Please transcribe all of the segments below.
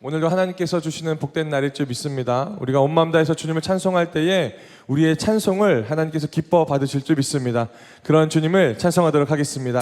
오늘도 하나님께서 주시는 복된 날일 줄 믿습니다. 우리가 온 마음 다해서 주님을 찬송할 때에 우리의 찬송을 하나님께서 기뻐 받으실 줄 믿습니다. 그런 주님을 찬송하도록 하겠습니다.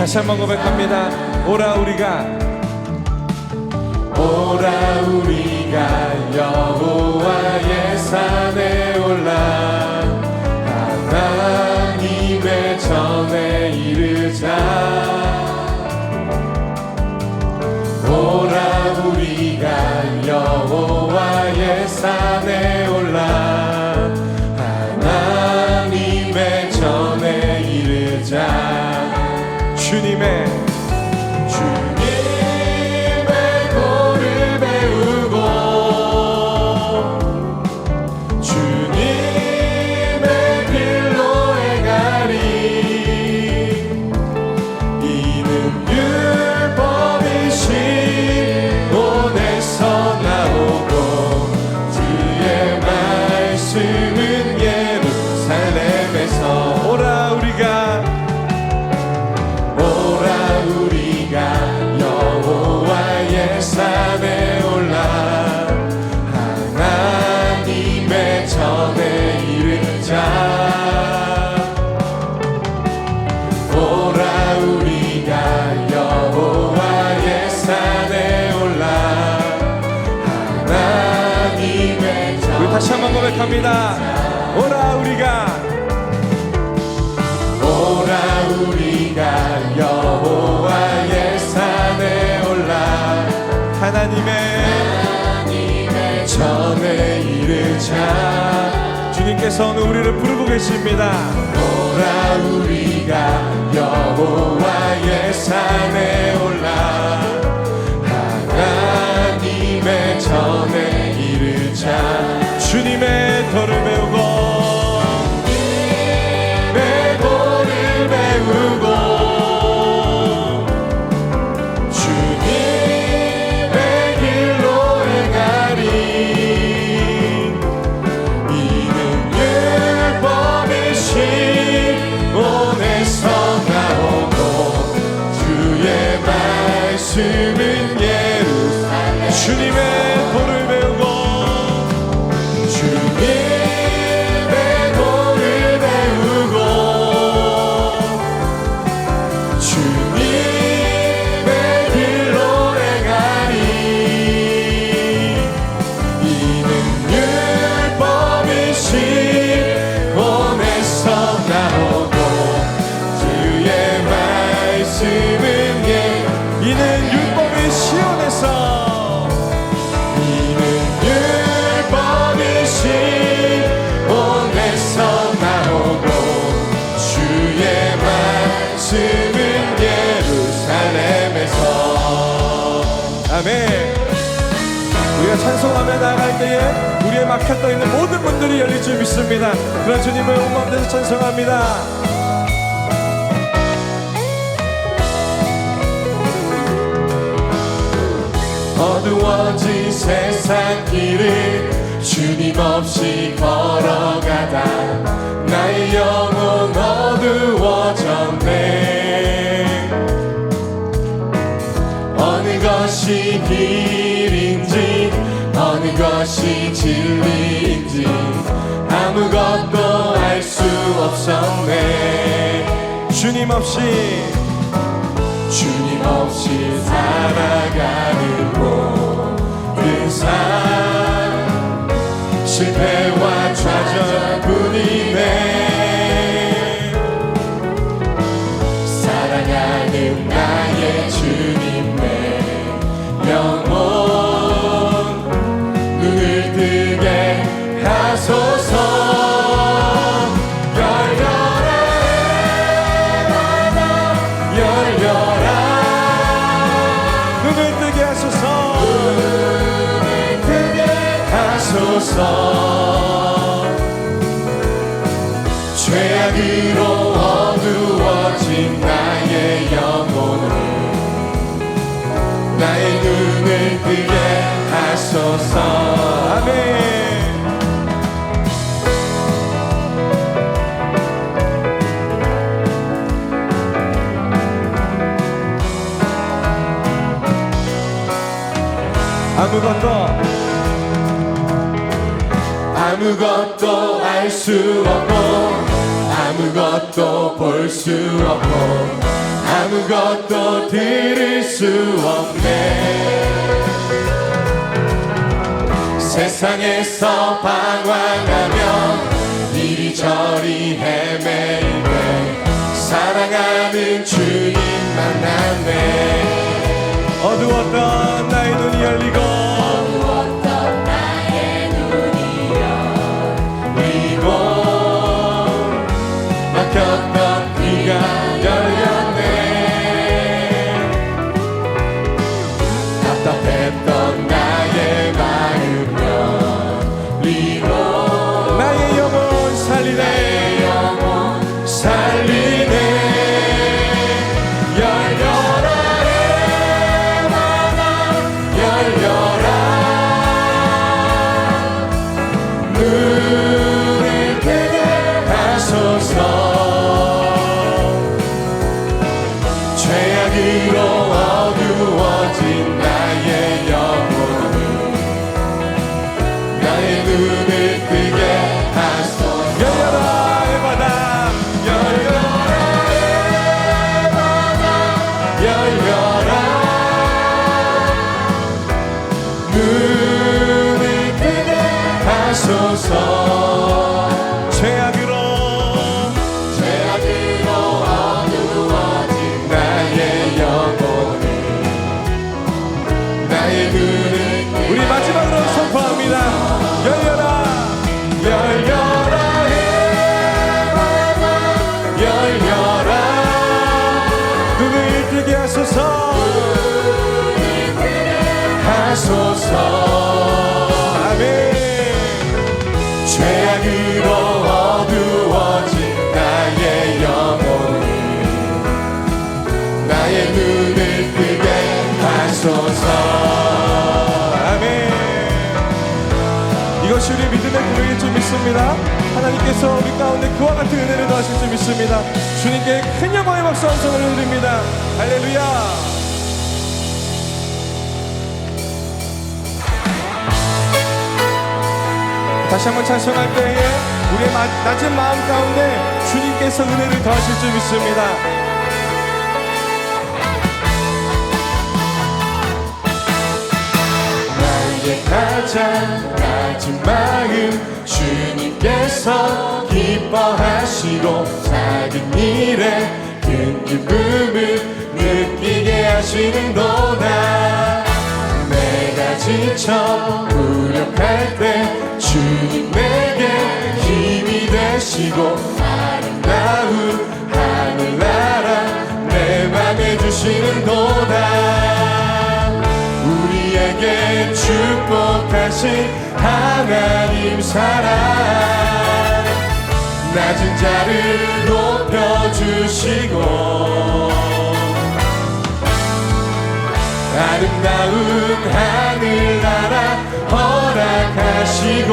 다시 한번 고백합니다. 오라 우리가. 오라 우리가 여호와의 산에 올라 하나님의 전에 이르자. 오라 우리가 여호와의 산에 올라 전에 이르자 주님께서 오늘 우리를 부르고 계십니다. 오라 우리가 여호와의 산에 올라 하나님의 전에 이르자 주님의 도를 배우 말씀은 예루살렘 주님의 찬송하며 나아갈 때에 우리의 막혔던 있는 모든 문들이 열릴 줄 믿습니다. 그런 주님을 온 다해서 찬송합니다. 어두워진 세상 길을 주님 없이 걸어 없었네 주님 없이 주님 없이 살아가는 모든 삶 실패와 좌절뿐이네. 사랑하는 나의 주 하소서 아멘. 아무것도 아무것도 알 수 없고 아무것도 볼 수 없고 아무것도 들을 수 없네 세상에서 방황하며 이리저리 헤매일 때 사랑하는 주님 만났네. 어두웠던 열 하나님께서 우리 가운데 그와 같은 은혜를 더하실 줄 믿습니다. 주님께 큰 영광의 박수 한 손을 드립니다. 할렐루야. 다시 한번 찬송할 때에 우리의 마- 낮은 마음 가운데 주님께서 은혜를 더하실 줄 믿습니다 나의 가장 낮은 마음 주님께서 기뻐하시고 작은 일에 큰 기쁨을 느끼게 하시는도다. 내가 지쳐 무력할 때 주님 내게 힘이 되시고 축복하신 하나님 사랑. 낮은 자를 높여주시고 아름다운 하늘나라 허락하시고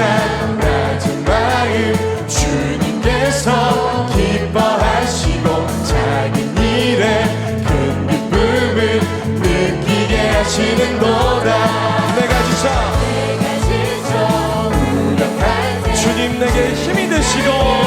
낮은 마음 주님께서 기뻐하시고 작은 일에 큰 기쁨을 느끼게 하시는도다 내가 지쳐. 내가 지쳐. 무력할 때 주님 내게 힘이 되시고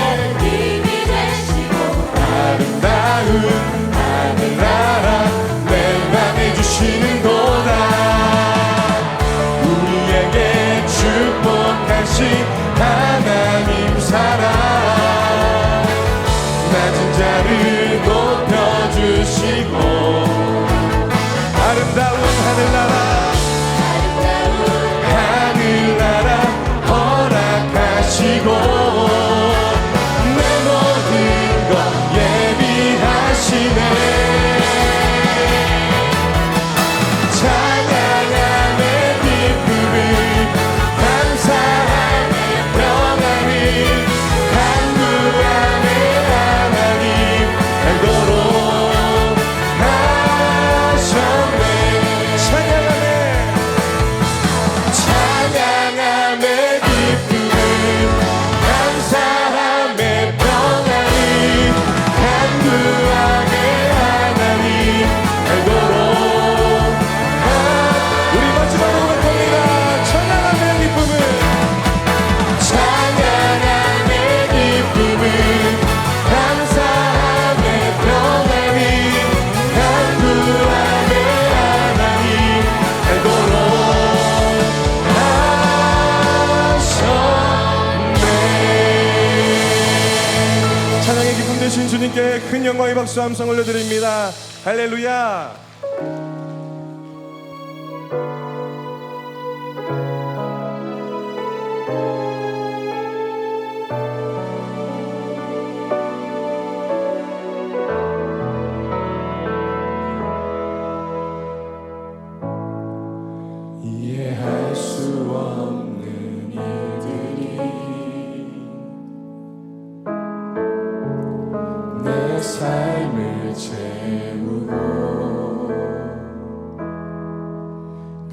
오신 주님께 큰 영광의 박수 함성 올려드립니다. 할렐루야.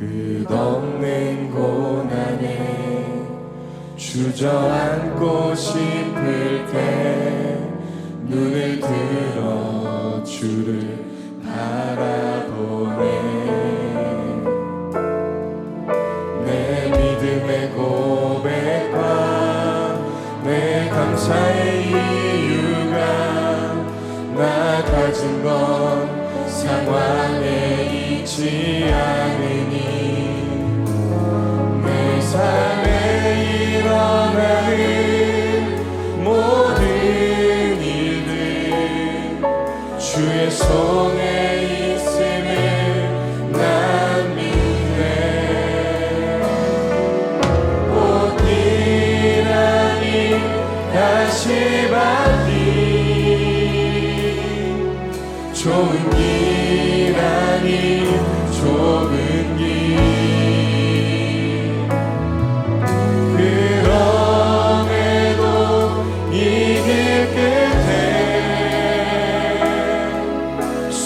끝없는 고난에 주저앉고 싶을 때 눈을 들어 주를 바라보네. 내 믿음의 고백과 내 감사의 이유가 나 가진 건 상황에 있지 않아. time.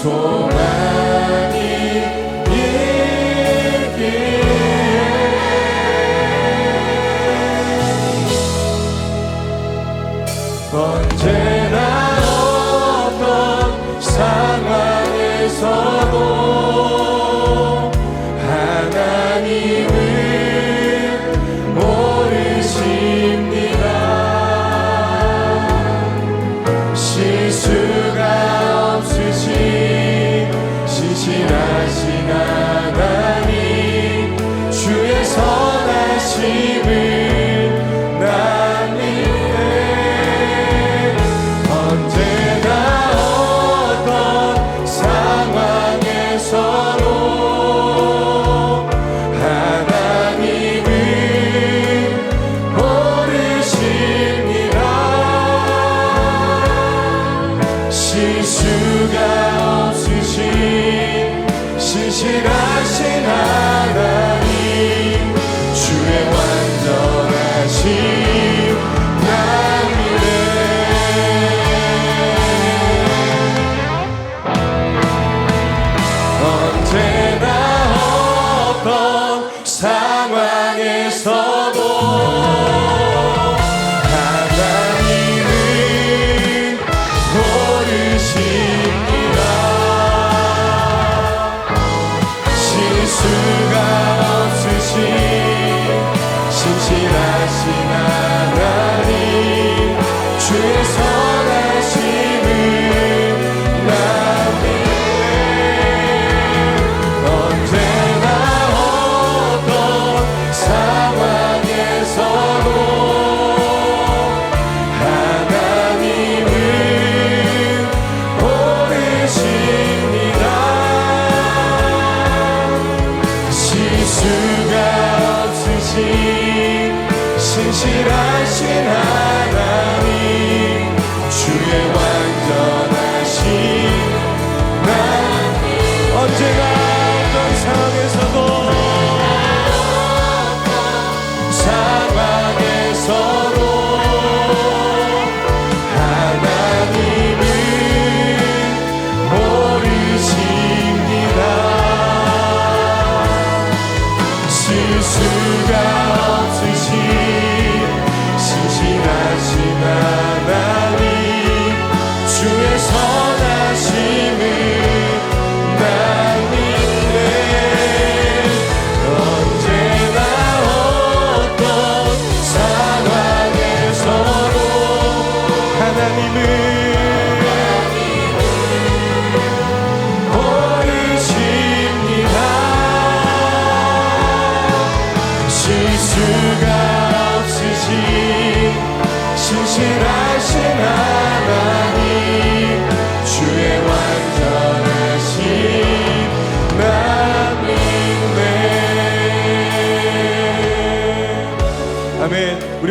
소망이 있길 see.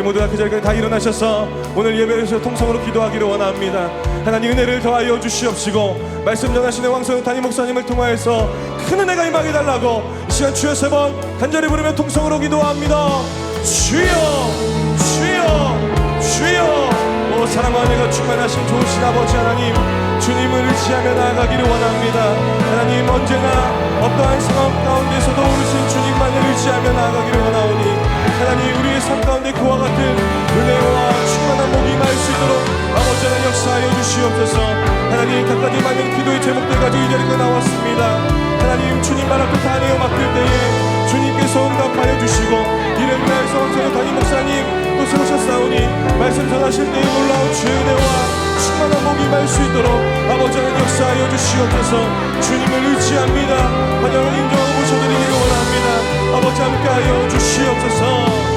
모두가 그 자리에 다 일어나셔서 오늘 예배에서 통성으로 기도하기를 원합니다. 하나님 은혜를 더하여 주시옵시고 말씀 전하시는 왕성 단임 목사님을 통하여서 큰 은혜가 임하게 달라고 이 시간 주여 세 번 간절히 부르며 통성으로 기도합니다. 주여, 주여, 주여. 오 사랑과 은혜가 충만하신 좋으신 아버지 하나님 주님을 의지하며 나아가기를 원합니다. 하나님 언제나 어떠한 상황 가운데서도 오르신 주님만을 의지하며 나아가기를 원하오니 하나님 우리의 삶 가운데 그와 같은 은혜와 충만한 복이 임할 수 있도록 아버지 하나님 역사하여 주시옵소서. 하나님 각가지 많은 기도의 제목들 가지고 이 자리에 나왔습니다. 하나님 주님만 앞에 다니어 맡길 때에 주님께서 응답하여 주시고 이른 날 성천의 담임 목사님 또 세우셨사오니 말씀 전하실 때에 놀라운 주의 은혜와 충만한 복이 임할 수 아버지 하나님 역사하여 주시옵소서. 주님을 의지합니다. 환영을 인정하고 모셔드리기를 원합니다. 아버지 함께하여 주시옵소서